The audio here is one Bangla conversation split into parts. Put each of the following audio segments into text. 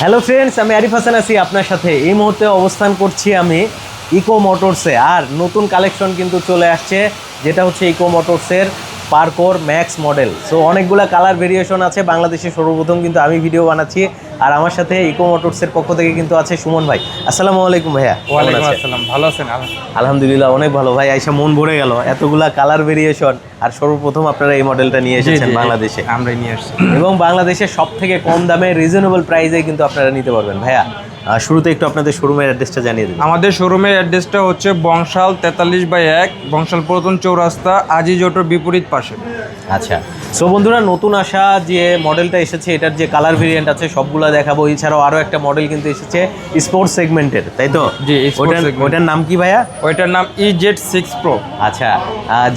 হ্যালো ফ্রেন্ডস আমি আরিফ হাসান আছি আপনার সাথে। এই মুহূর্তে অবস্থান করছি আমি ইকো মোটরসে আর নতুন কালেকশন কিন্তু চলে আসছে যেটা হচ্ছে ইকো মোটরসের পার্কোর ম্যাক্স মডেল সো অনেকগুলো কালার ভেরিয়েশন আছে বাংলাদেশে সর্বপ্রথম কিন্তু আমি ভিডিও বানাচ্ছি। আর আমার সাথে ইকো মোটরসের পক্ষ থেকে কিন্তু আছে সুমন ভাই। আসসালামু আলাইকুম ভাইয়া ওয়ালাইকুম আসসালাম ভালো আছেন? আলহামদুলিল্লাহ। আলহামদুলিল্লাহ অনেক ভালো। ভাই আইসা মন ভরে গেল। এতগুলা কালার ভেরিয়েশন আর সর্বপ্রথম আপনারা এই মডেলটা নিয়ে এসেছেন বাংলাদেশে। আমরাই নিয়ে আসছি। এবং বাংলাদেশের সব থেকে কম দামে রিজনেবল প্রাইসে কিন্তু আপনারা নিতে পারবেন। ভাইয়া শুরুতে একটু আপনাদের শোরুমের অ্যাড্রেসটা জানিয়ে দিন আমাদের শোরুমের অ্যাড্রেসটা হচ্ছে বংশাল তেতাল্লিশ বাই এক বংশাল পুরাতন চৌরাস্তা আজিজ অটোর বিপরীত পাশে। আচ্ছা সো বন্ধুরা নতুন আসা যে মডেলটা এসেছে এটার যে কালার ভেরিয়েন্ট আছে সবগুলো দেখাবো। এছাড়াও আরও একটা মডেল কিন্তু এসেছে স্পোর্টস সেগমেন্টের তাই তো? ওটার নাম কি ভাইয়া? ওইটার নাম ই জেড সিক্স প্রো আচ্ছা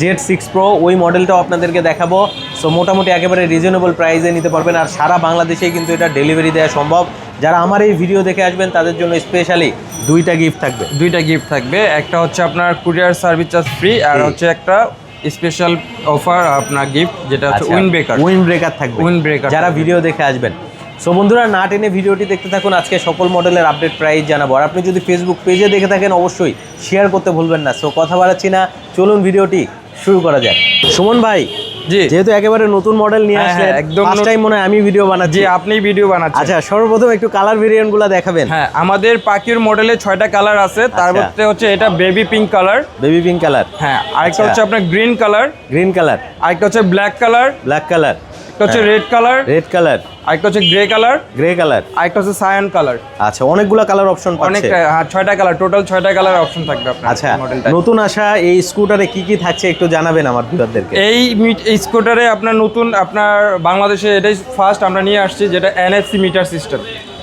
জেড সিক্স প্রো ওই মডেলটাও আপনাদেরকে দেখাবো। সো মোটামুটি একেবারে রিজনেবল প্রাইসে নিতে পারবেন। আর সারা বাংলাদেশেই কিন্তু এটা ডেলিভারি দেওয়া সম্ভব। যারা আমার এই ভিডিও দেখে আসবেন তাদের জন্য স্পেশালি দুইটা গিফট থাকবে। দুইটা গিফট থাকবে। একটা হচ্ছে আপনার কুরিয়ার সার্ভিস চার্জ ফ্রি আর হচ্ছে একটা স্পেশাল অফার আপনার গিফট যেটা হচ্ছে উইন ব্রেকার উইন ব্রেকার থাকবে। উইন ব্রেকার যারা ভিডিও দেখে আসবেন। সো বন্ধুরা না টেনে ভিডিওটি দেখতে থাকুন। আজকে সকল মডেলের আপডেট প্রাইস জানাব। আর আপনি যদি ফেসবুক পেজে দেখে থাকেন অবশ্যই শেয়ার করতে ভুলবেন না। সো কথা বাড়াচ্ছি না। চলুন ভিডিওটি শুরু করা যাক। সুমন ভাই জি। যেহেতু একেবারে নতুন মডেল নিয়ে হ্যাঁ, হ্যাঁ, একদম ফার্স্ট টাইম মনে হয় আমি ভিডিও বানাচ্ছি। আপনি ভিডিও বানাচ্ছেন। আচ্ছা সর্বপ্রথম একটু কালার ভেরিয়েন্টগুলো দেখাবেন। হ্যাঁ আমাদের পাখির মডেলে ছয়টা কালার আছে তার আচ্ছা। মধ্যে হচ্ছে এটা baby pink colour baby pink colour হ্যাঁ আরেকটা আচ্ছা। হচ্ছে আপনার গ্রিন কালার গ্রিন কালার আরেকটা হচ্ছে ব্ল্যাক কালার ব্ল্যাক কালার একটা হচ্ছে রেড কালার। Red colour. আরেকটা হচ্ছে গ্রে কালার। Grey colour. আরেকটা হচ্ছে সায়ান কালার। আচ্ছা অনেকগুলা কালার অপশন অনেক হ্যাঁ ছয়টা কালার টোটাল ছয়টা কালার অপশন থাকবে আপনার আচ্ছা নতুন আসা এই স্কুটারে কি কি থাকছে একটু জানাবেন আমার ভিউয়ারদেরকে এই এই স্কুটারে আপনার নতুন আপনার বাংলাদেশে এটাই ফার্স্ট আমরা নিয়ে আসছি যেটা NFC meter system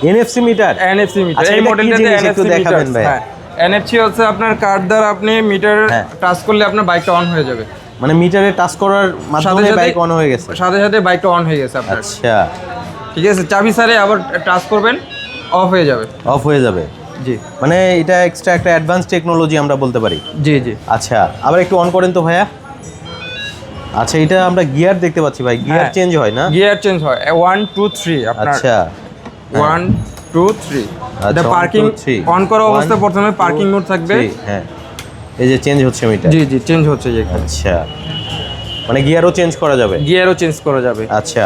NFC meter NFC meter এই মডেলটাতে এনএফসি দেখাবেন ভাই? হ্যাঁ। এনএফসি হচ্ছে আপনার কার্ড দ্বারা আপনি মিটার হ্যাঁ। টাচ করলে আপনার বাইকটা অন হয়ে যাবে। মানে মিটারে টাচ করার মাধ্যমে বাইক অন হয়ে গেছে। সাথে সাথে বাইকটা অন হয়ে গেছে আপনার। আচ্ছা। ঠিক আছে চাবি সারে আবার টাচ করবেন অফ হয়ে যাবে। অফ হয়ে যাবে। জি। মানে এটা এক্সট্রা একটা অ্যাডভান্স টেকনোলজি আমরা বলতে পারি। জি জি। আচ্ছা আবার একটু অন করেন তো ভাইয়া। আচ্ছা এটা আমরা গিয়ার দেখতে পাচ্ছি ভাই। গিয়ার হ্যাঁ। চেঞ্জ হয় না? গিয়ার চেঞ্জ হয়। ওয়ান টু থ্রি আপনার। আচ্ছা। ওয়ান টু থ্রি আচ্ছা, পার্কিং অন করা অবস্থায় প্রথমে পার্কিং মোড থাকবে। হ্যাঁ। এই যে চেঞ্জ হচ্ছে মিটার জি জি চেঞ্জ হচ্ছে যে আচ্ছা। মানে গিয়ারও চেঞ্জ করা যাবে? গিয়ারও চেঞ্জ করা যাবে। আচ্ছা।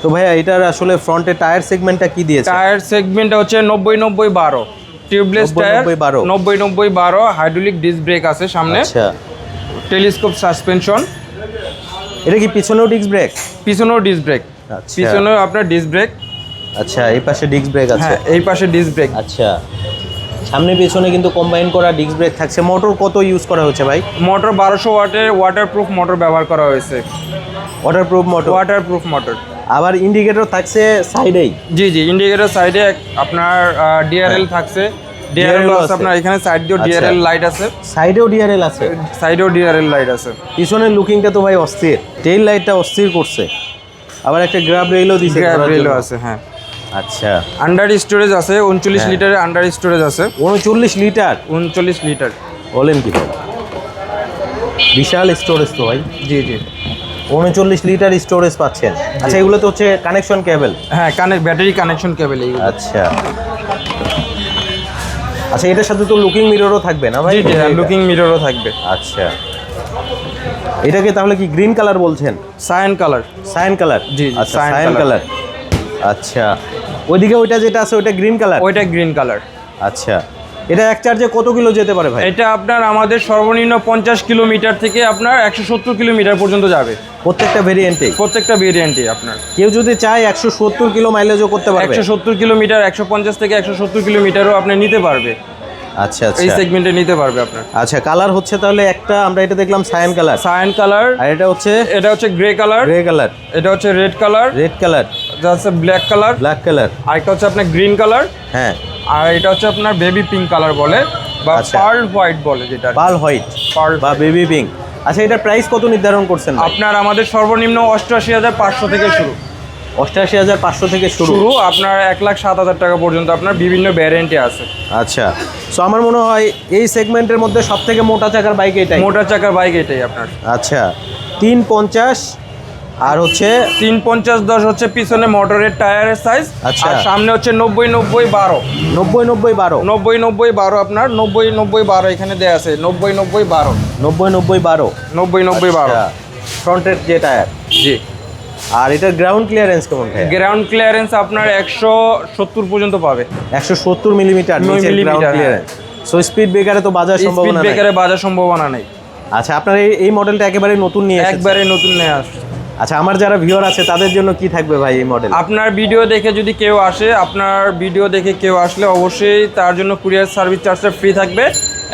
তো ভাইয়া এটার আসলে ফ্রন্টে টায়ার সেগমেন্টটা কি দিয়েছে? টায়ার সেগমেন্টটা হচ্ছে নব্বই নব্বই বারো। টিউবলেস 90, টায়ার 90, 12 নব্বই নব্বই বারো। হাইড্রোলিক ডিস্ক ব্রেক আছে সামনে। আচ্ছা। টেলিস্কোপ সাসপেনশন এটা কি পিছনেও ডিস্ক ব্রেক পিছনেও ডিস্ক ব্রেক আচ্ছা। পিছনেও আপনার ডিস্ক ব্রেক আচ্ছা এই পাশে ডিস্ক ব্রেক আছে। হ্যাঁ এই পাশে ডিস্ক ব্রেক আচ্ছা। সামনে পিছনে কিন্তু কম্বাইন করা ডিস্ক ব্রেক থাকছে। মোটর কত ইউজ করা হচ্ছে ভাই? মোটর বারোশো ওয়াটের ওয়াটারপ্রুফ মোটর ব্যবহার করা হয়েছে। ওয়াটারপ্রুফ মোটর ওয়াটারপ্রুফ মোটর আবার ইন্ডিকেটর থাকছে সাইডেই জি জি ইন্ডিকেটর সাইডে আপনার ডিআরএল থাকছে। ডিআরএল আছে। আপনার এখানে সাইড দিয়েও। ডিআরএল লাইট আছে। সাইডেও ডিআরএল আছে? সাইডেও ডিআরএল লাইট আছে। পিছনের লুকিংটা তো ভাই অস্থির। টেইল লাইটটা অস্থির করছে। আবার একটা গ্রাব রেলও দিছে ঘোরার রেলও আছে হ্যাঁ। আচ্ছা। আন্ডার স্টোরেজ আছে উনচল্লিশ হ্যাঁ। লিটারের আন্ডার স্টোরেজ আছে। উনচল্লিশ লিটার? উনচল্লিশ লিটার। বলেন কি বিশাল স্টোরেজ তো ভাই। জি জি। উনচল্লিশ লিটার স্টোরেজ পাচ্ছেন। আচ্ছা এগুলো তো হচ্ছে কানেকশন কেবল হ্যাঁ কানেক্ট ব্যাটারি কানেকশন কেবল এইগুলো। আচ্ছা। আচ্ছা এটার সাথে তো লুকিং মিররও থাকবে না ভাই? লুকিং মিররও থাকবে। আচ্ছা। এটাকে তাহলে কি গ্রিন কালার বলছেন? সায়ান কালার সায়ান কালার জি, আচ্ছা সায়ান। কালার আচ্ছা। ওইদিকে ওইটা যেটা আছে ওইটা গ্রিন কালার ওইটা গ্রিন কালার আচ্ছা। এটা এক চার্জে কত কিলো যেতে পারে ভাই? এটা আপনার আমাদের সর্বনিম্ন পঞ্চাশ কিলোমিটার থেকে আপনার একশো সত্তর কিলোমিটার পর্যন্ত যাবে। প্রত্যেকটা ভেরিয়েন্টে প্রত্যেকটা ভেরিয়েন্টে আপনার। কেউ যদি চায় একশো সত্তর কিলো মাইলেজও করতে পারে একশো সত্তর কিলোমিটার একশো পঞ্চাশ থেকে একশো সত্তর কিলোমিটারও আপনি নিতে পারবে। আচ্ছা এই আচ্ছা সেগমেন্টে নিতে পারবে আপনার। আচ্ছা কালার হচ্ছে তাহলে একটা আমরা এটা দেখলাম সায়ান কালার সায়ান কালার আর এটা হচ্ছে এটা হচ্ছে গ্রে কালার গ্রে কালার এটা হচ্ছে রেড কালার রেড কালার এটা হচ্ছে ব্ল্যাক কালার ব্ল্যাক কালার আরেকটা হচ্ছে আপনার গ্রিন কালার হ্যাঁ। আর এটা হচ্ছে আপনার বেবি পিঙ্ক কালার বলে বা আচ্ছা। পার্ল হোয়াইট বলে যেটা। পাল হোয়াইট পার্ল বা বেবি পিঙ্ক আচ্ছা এটার প্রাইস কত নির্ধারণ করছেন আপনার আমাদের সর্বনিম্ন অষ্টআশি হাজার পাঁচশো থেকে শুরু। অষ্টাশি হাজার পাঁচশো থেকে শুরু। আপনার এক লাখ সাত হাজার টাকা পর্যন্ত আপনার বিভিন্ন ভ্যারিয়েন্টে আছে। আচ্ছা। সো আমার মনে হয় এই সেগমেন্টের মধ্যে সব থেকে মোটা চাকার বাইক এটাই। মোটর চাকার বাইক এটাই আপনার। আচ্ছা। তিন পঞ্চাশ আর হচ্ছে তিন পঞ্চাশ দশ হচ্ছে পিছনে মোটরের টায়ারের সাইজ আচ্ছা। সামনে হচ্ছে নব্বই নব্বই বারো। নব্বই নব্বই বারো। নব্বই নব্বই বারো আপনার। নব্বই নব্বই বারো এখানে দেওয়া আছে। নব্বই নব্বই বারো। নব্বই নব্বই বারো। নব্বই নব্বই বারো। ফ্রন্টের যে টায়ার জি। আর এটার গ্রাউন্ড ক্লিয়ারেন্স কেমন ভাই গ্রাউন্ড ক্লিয়ারেন্স আপনার একশো সত্তর পর্যন্ত পাবে। একশো সত্তর মিলিমিটার নিচের গ্রাউন্ড। ক্লিয়ারেন্স সো স্পিড ব্রেকারে তো বাজার স্পিড সম্ভাবনা নাই। ব্রেকারে বাজার সম্ভাবনা নেই। আচ্ছা আপনার এই এই মডেলটা একেবারে নতুন নিয়ে একবারে নতুন নিয়ে আসছে। আচ্ছা আমার যারা ভিউয়ার আছে তাদের জন্য কি থাকবে ভাই এই মডেল আপনার ভিডিও দেখে যদি কেউ আসে আপনার ভিডিও দেখে কেউ আসলে অবশ্যই তার জন্য কুরিয়ার সার্ভিস চার্জটা ফ্রি থাকবে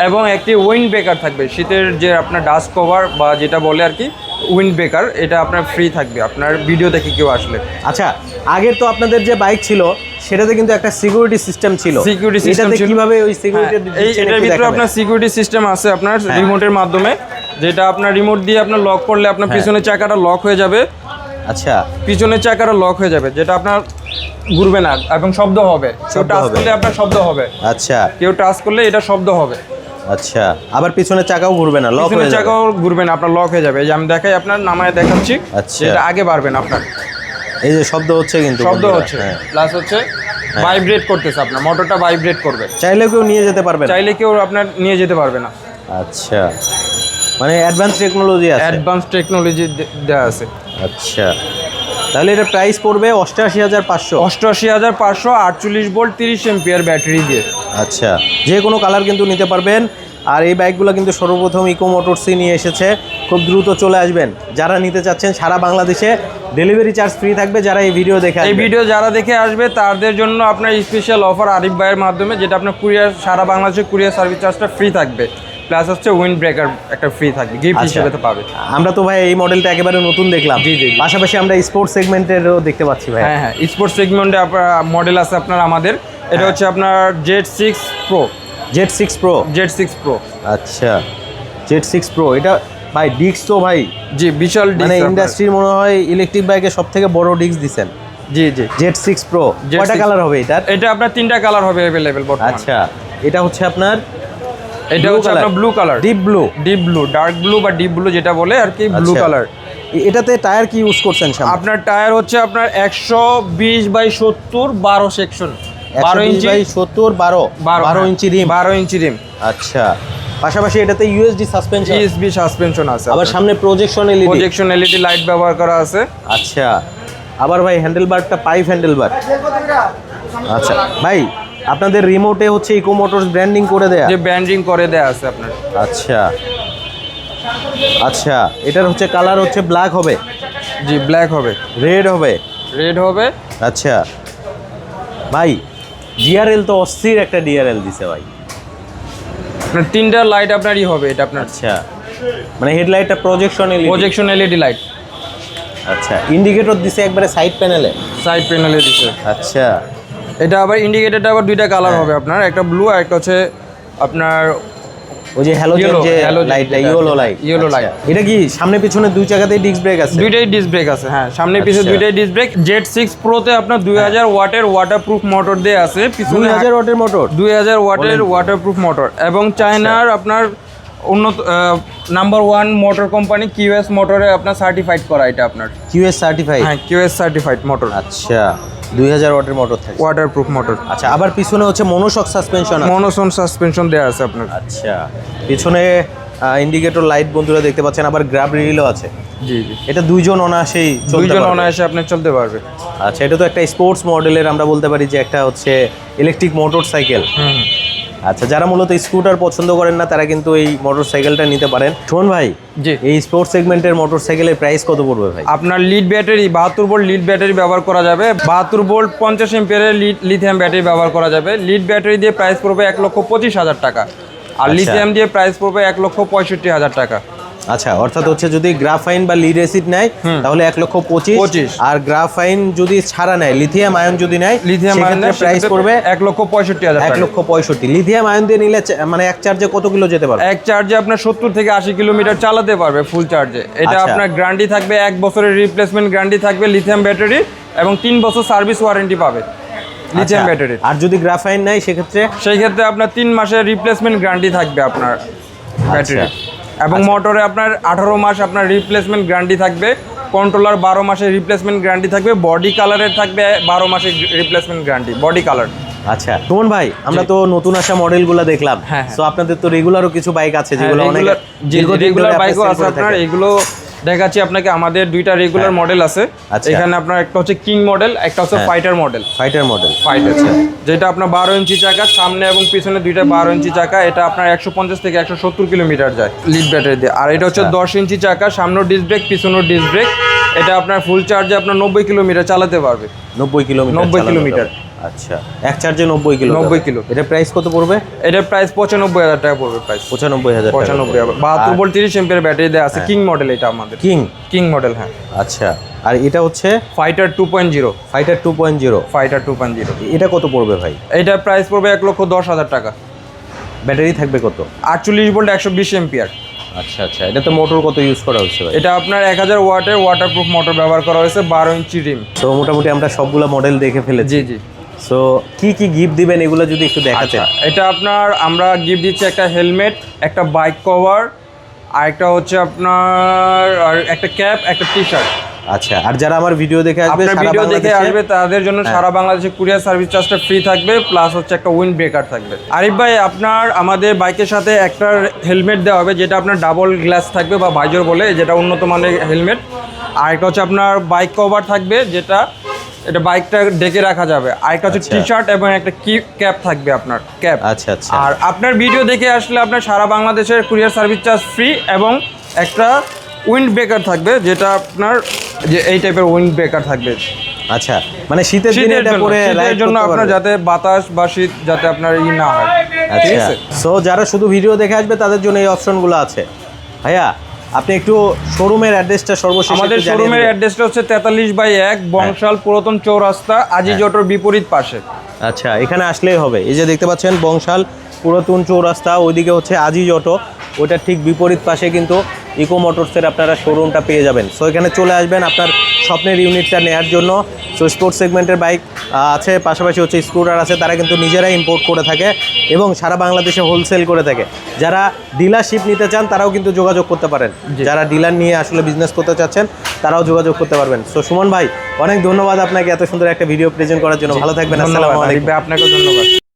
এবং একটি উইন্ড ব্রেকার থাকবে। শীতের যে আপনার ডাস্ট কভার বা যেটা বলে আর কি উইন্ড ব্রেকার এটা আপনার ফ্রি থাকবে। আপনার ভিডিও দেখে কেউ আসলে আচ্ছা আগের তো আপনাদের যে বাইক ছিল সেটাতে কিন্তু একটা সিকিউরিটি সিস্টেম ছিল। এটাতে ছিল। কীভাবে ওই সিকিউরিটি হ্যাঁ, এই এটার ভিতরে আপনার সিকিউরিটি সিস্টেম আছে আপনার রিমোটের মাধ্যমে যেটা আপনার রিমোট দিয়ে আপনার লক করলে আপনার হ্যাঁ। পিছনের চাকাটা লক হয়ে যাবে। আচ্ছা। পিছনের চাকাটা লক হয়ে যাবে যেটা আপনার ঘুরবে না এবং শব্দ হবে। কেউ টাচ করলে আপনার শব্দ হবে। আচ্ছা। কেউ টাচ করলে এটা শব্দ হবে। আচ্ছা আবার পিছনের চাকাও ঘুরবে না লক হয়ে চাকাও ঘুরবে না আপনার লক হয়ে যাবে। এই যে আমি দেখাই আপনার নামায় দেখাচ্ছি আচ্ছা। যেটা আগে বাড়বে না আপনার। এই যে শব্দ হচ্ছে কিন্তু শব্দ হচ্ছে। হ্যাঁ। প্লাস হচ্ছে ভাইব্রেট করতেছে আপনার মোটরটা ভাইব্রেট করবে। চাইলেও কেউ নিয়ে যেতে পারবে না। চাইলে কেউ আপনার নিয়ে যেতে পারবে না। আচ্ছা। মানে অ্যাডভান্স টেকনোলজি আছে। অ্যাডভান্স টেকনোলজি দেওয়া আছে। আচ্ছা। তাহলে এটা প্রাইস পড়বে অষ্টআশি হাজার পাঁচশো। অষ্টআশি হাজার পাঁচশো আটচল্লিশ ভোল্ট তিরিশ এম্পিয়ার ব্যাটারি দিয়ে। আচ্ছা যে কোনো কালার কিন্তু নিতে পারবেন। আর এই বাইকগুলো কিন্তু সর্বপ্রথম ইকো মোটরসই নিয়ে এসেছে। খুব দ্রুত চলে আসবেন। যারা নিতে চাচ্ছেন সারা বাংলাদেশে ডেলিভারি চার্জ ফ্রি থাকবে যারা এই ভিডিও দেখে এই ভিডিও যারা দেখে আসবে তাদের জন্য আপনার স্পেশাল অফার আরিফ ভাইয়ের মাধ্যমে যেটা আপনার কুরিয়ার সারা বাংলাদেশে কুরিয়ার সার্ভিস চার্জটা ফ্রি থাকবে। প্লাস হচ্ছে উইন্ড ব্রেকার একটা ফ্রি থাকবে গিফট আচ্ছা। হিসেবে তো পাবে। আমরা তো ভাই এই মডেলটা একেবারে নতুন দেখলাম। জি, জি। পাশাপাশি আমরা স্পোর্টস সেগমেন্টেরও দেখতে পাচ্ছি ভাই। হ্যাঁ হ্যাঁ স্পোর্টস সেগমেন্টে মডেল আছে আপনার আমাদের। এটা হ্যাঁ। হচ্ছে আপনার Z six pro Z six pro Z six pro আচ্ছা। জেড সিক্স প্রো এটা ভাই ডিস্ক তো ভাই। জি বিশাল মানে ইন্ডাস্ট্রির মনে হয় ইলেকট্রিক বাইকে সব থেকে বড় ডিস্ক দিছেন। জি জি। জেড সিক্স প্রো কয়টা কালার হবে এটা এটা আপনার তিনটা কালার হবে অ্যাভেলেবেল আচ্ছা। এটা হচ্ছে আপনার এটা হচ্ছে আপনার blue colour deep blue deep blue dark blue বা ডিপ ব্লু যেটা বলে আর কি ব্লু আচ্ছা। কালার এটাতে টায়ার কি ইউজ করছেন আপনার টায়ার হচ্ছে আপনার একশো বিশ বাই সত্তর বারো সেকশন বারো 120 ইঞ্চি বাই সত্তর বারো। বারো হ্যাঁ, ইঞ্চি রিম বারো ইঞ্চি রিম আচ্ছা। পাশাপাশি এটাতে ইউএসডি সাসপেনশন ইএসবি সাসপেনশন আছে আবার সামনে projection LED projection LED light ব্যবহার করা আছে। আচ্ছা। আবার ভাই হ্যান্ডেল বারটা পাইপ হ্যান্ডেল বার আচ্ছা। ভাই আপনাদের রিমোটে হচ্ছে ইকো মোটরস ব্র্যান্ডিং করে দেয়া? যে ব্যান্ডিং করে দেয়া আছে আপনার। আচ্ছা। আচ্ছা এটার হচ্ছে কালার হচ্ছে ব্ল্যাক হবে? জি ব্ল্যাক হবে। রেড হবে? রেড হবে। আচ্ছা। ভাই ডিআরএল তো অস্থির একটা ডিআরএল দিছে ভাই। আপনার তিনটা লাইট আপনারই হবে এটা আপনার। আচ্ছা। মানে হেডলাইটটা projection LED projection LED light আচ্ছা ইন্ডিকেটর দিছে একবারে সাইড প্যানেলে সাইড প্যানেলে দিছে। আচ্ছা। এটা আবার ইন্ডিকেটরটা আবার দুইটা কালার হ্যাঁ। হবে আপনার একটা ব্লু আর একটা হচ্ছে আপনার ওই যে হ্যালোজেন যে যেটা ইয়েলো লাইট yellow light। এটা কি সামনে পিছনে দুই জায়গাতেই ডিস্ক ব্রেক আছে? দুইটাই ডিস্ক ব্রেক আছে হ্যাঁ সামনে পিছনে আচ্ছা। দুইটাই ডিস্ক ব্রেক জেড সিক্স প্রোতে আপনার দুই হাজার ওয়াটের ওয়াটারপ্রুফ মোটর দিয়ে আছে পিছনে হাজার ওয়াটের মোটর দুই হাজার ওয়াটের ওয়াটারপ্রুফ মোটর এবং চায়নার আপনার উন্নত number one motor company QS মোটরে আপনার সার্টিফাইড করা এটা আপনার। কিউএস সার্টিফাইড হ্যাঁ কিউএস সার্টিফাইড মোটর আচ্ছা। দুই হাজার ওয়াটের মোটর থাকে ওয়াটারপ্রুফ মোটর আচ্ছা আবার পিছনে হচ্ছে মনোশক সাসপেনশন মনোসন সাসপেনশন দেওয়া আছে আপনার। আচ্ছা পিছনে ইন্ডিকেটর লাইট বন্ধুরা দেখতে পাচ্ছেন আবার গ্রাব রিলও আছে। জি জি। এটা দুইজন অনায়াসেই দুইজন অনায়াসে আপনি চলতে পারবে। আচ্ছা এটা তো একটা স্পোর্টস মডেলের আমরা বলতে পারি যে একটা হচ্ছে ইলেকট্রিক মোটর সাইকেল হুম। আচ্ছা যারা মূলত স্কুটার পছন্দ করেন না তারা কিন্তু এই মোটর সাইকেলটা নিতে পারেন। শোন ভাই জি। এই স্পোর্টস সেগমেন্টের মোটর সাইকেলের প্রাইস কত পড়বে ভাই? আপনার লিড ব্যাটারি বাহাত্তর ভোল্ট লিড ব্যাটারি ব্যবহার করা যাবে। বাহাত্তর ভোল্ট পঞ্চাশ এম্পিয়ারের লিথিয়াম ব্যাটারি ব্যবহার করা যাবে। লিড ব্যাটারি দিয়ে প্রাইস পড়বে এক লক্ষ পঁচিশ হাজার টাকা। আর আচ্ছা। লিথিয়াম দিয়ে প্রাইস পড়বে এক লক্ষ পঁয়ষট্টি হাজার টাকা। আচ্ছা অর্থাৎ হচ্ছে যদি গ্রাফাইন বা লিড অ্যাসিড নেয় তাহলে এক লক্ষ পঁচিশ। 25 আর গ্রাফাইন যদি ছাড়া নেয় লিথিয়াম আয়ন যদি নেয় লিথিয়াম সেক্ষেত্রে প্রাইস পড়বে এক লক্ষ পঁয়ষট্টি হাজার এক লক্ষ পঁয়ষট্টি। লিথিয়াম আয়ন দিয়ে নিলে মানে এক চার্জে কত কিলো যেতে পারবে? এক চার্জে আপনার সত্তর থেকে আশি কিলোমিটার চালাতে পারবে ফুল চার্জে এটা আচ্ছা। আপনার গ্যারান্টি থাকবে এক বছরের রিপ্লেসমেন্ট গ্যারান্টি থাকবে লিথিয়াম ব্যাটারি এবং তিন বছর সার্ভিস ওয়ারেন্টি পাবে লিথিয়াম আচ্ছা, ব্যাটারি আর যদি গ্রাফাইন নেয় সেক্ষেত্রে? সেই ক্ষেত্রে আপনার তিন মাসের রিপ্লেসমেন্ট গ্যারান্টি থাকবে আপনার ব্যাটারি এবং মোটরে আপনার আঠারো মাস আপনার রিপ্লেসমেন্ট গ্যারান্টি থাকবে। কন্ট্রোলার বারো মাসের রিপ্লেসমেন্ট গ্যারান্টি থাকবে। বডি কালারের থাকবে বারো মাসের রিপ্লেসমেন্ট গ্যারান্টি বডি কালার আচ্ছা। সুমন ভাই আমরা তো নতুন আসা মডেলগুলো দেখলাম। হ্যাঁ, হ্যাঁ। তো আপনাদের তো রেগুলারও কিছু বাইক আছে যেগুলো অনেক রেগুলার বাইকও আছে আপনার। এগুলো দেখাচ্ছি আপনাকে আমাদের দুইটা রেগুলার মডেল আছে। আচ্ছা। এখানে আপনার একটা হচ্ছে কিং মডেল একটা হচ্ছে হ্যাঁ। Fighter model fighter model fighter যেটা আপনার বারো ইঞ্চি চাকা সামনে এবং পিছনে দুইটা বারো ইঞ্চি চাকা এটা আপনার একশো পঞ্চাশ থেকে একশো সত্তর কিলোমিটার যায় লিড ব্যাটারি দিয়ে। আর এটা হচ্ছে আচ্ছা। দশ ইঞ্চি চাকা সামনেও ডিস্ক ব্রেক পিছনেও ডিস্ক ব্রেক এটা আপনার ফুল চার্জে আপনার নব্বই কিলোমিটার চালাতে পারবে। নব্বই কিলোমিটার নব্বই কিলোমিটার। আচ্ছা এক চার্জে নব্বই কিলো 90 কিলো। এটা প্রাইস কত পড়বে? এটার প্রাইস পঁচানব্বই হাজার টাকা পড়বে প্রাইস পঁচানব্বই হাজার পঁচানব্বই হাজার। বাহাত্তর ভোল্ট তিরিশ এম্পিয়ার ব্যাটারি দেওয়া আছে কিং মডেল এটা আমাদের। কিং কিং মডেল হ্যাঁ। আচ্ছা আর এটা হচ্ছে? Fighter two point zero fighter two point zero fighter two point zero এটা কত পড়বে ভাই? এটার প্রাইস পড়বে এক লক্ষ দশ হাজার টাকা। ব্যাটারি থাকবে কত? আটচল্লিশ ভোল্ট একশো বিশ এম্পিয়ার আচ্ছা আচ্ছা এটা তো মোটর কত ইউজ করা হচ্ছে এটা আপনার এক হাজার ওয়াটের ওয়াটারপ্রুফ মোটর ব্যবহার করা হয়েছে বারো ইঞ্চি রিম তো মোটামুটি আমরা সবগুলো মডেল দেখে ফেলেছি। জি জি। সো কি কি গিফট দিবেন এগুলো যদি একটু দেখাতেন আচ্ছা এটা আপনার আমরা গিফট দিচ্ছি একটা হেলমেট একটা বাইক কভার আর একটা হচ্ছে আপনার আর একটা ক্যাপ একটা টি শার্ট আচ্ছা আর যারা আমার ভিডিও দেখে আসবে সারা ভিডিও দেখে আসবে তাদের জন্য সারা বাংলাদেশে কুরিয়ার সার্ভিস চার্জটা ফ্রি থাকবে প্লাস হচ্ছে একটা উইন্ড ব্রেকার থাকবে। আরিফ ভাই আপনার আমাদের বাইকের সাথে একটা হেলমেট দেওয়া হবে যেটা আপনার ডাবল গ্লাস থাকবে বা ভাইজর বলে যেটা উন্নত মানের হেলমেট আর একটা হচ্ছে আপনার বাইক কভার থাকবে যেটা এটা বাইকটা ডেকে রাখা যাবে। আর একটা হচ্ছে আচ্ছা। টি শার্ট এবং একটা কি ক্যাপ থাকবে আপনার ক্যাপ আচ্ছা আচ্ছা। আর আপনার ভিডিও দেখে আসলে আপনার সারা বাংলাদেশের কুরিয়ার সার্ভিস চার্জ ফ্রি এবং একটা উইন্ড ব্রেকার থাকবে যেটা আপনার যে এই টাইপের উইন্ড ব্রেকার থাকবে। আচ্ছা মানে শীতের দিনে শীতের এটা জন্য পরে ride জন্য আপনার যাতে বাতাস বা শীত যাতে আপনার ই না হয়। আচ্ছা আছে? সো যারা শুধু ভিডিও দেখে আসবে তাদের জন্য এই অপশনগুলো আছে। ভাইয়া আপনি একটু শোরুমের অ্যাড্রেসটা সর্বশেষ আমাদের শোরুমের অ্যাড্রেসটা হচ্ছে তেতাল্লিশ বাই এক বংশাল পুরাতন চৌরাস্তা আজি জটোর বিপরীত পাশে। আচ্ছা এখানে আসলেই হবে। এই যে দেখতে পাচ্ছেন বংশাল পুরাতন চৌরাস্তা ওইদিকে হচ্ছে আজিজ অটো। ওইটার ঠিক বিপরীত পাশে কিন্তু ইকো মোটরসের আপনারা শোরুমটা পেয়ে যাবেন। সো এখানে চলে আসবেন আপনার স্বপ্নের ইউনিটটা নেওয়ার জন্য। সো স্পোর্টস সেগমেন্টের বাইক আছে পাশাপাশি হচ্ছে স্কুটার আছে তারা কিন্তু নিজেরাই ইম্পোর্ট করে থাকে এবং সারা বাংলাদেশে হোলসেল করে থাকে। যারা ডিলারশিপ নিতে চান তারাও কিন্তু যোগাযোগ করতে পারেন। যারা ডিলার নিয়ে আসলে বিজনেস করতে চাচ্ছেন তারাও যোগাযোগ করতে পারবেন। সো সুমন ভাই অনেক ধন্যবাদ আপনাকে এত সুন্দর একটা ভিডিও প্রেজেন্ট করার জন্য। ভালো থাকবেন আসসালামু আলাইকুম। আপনাকে ধন্যবাদ।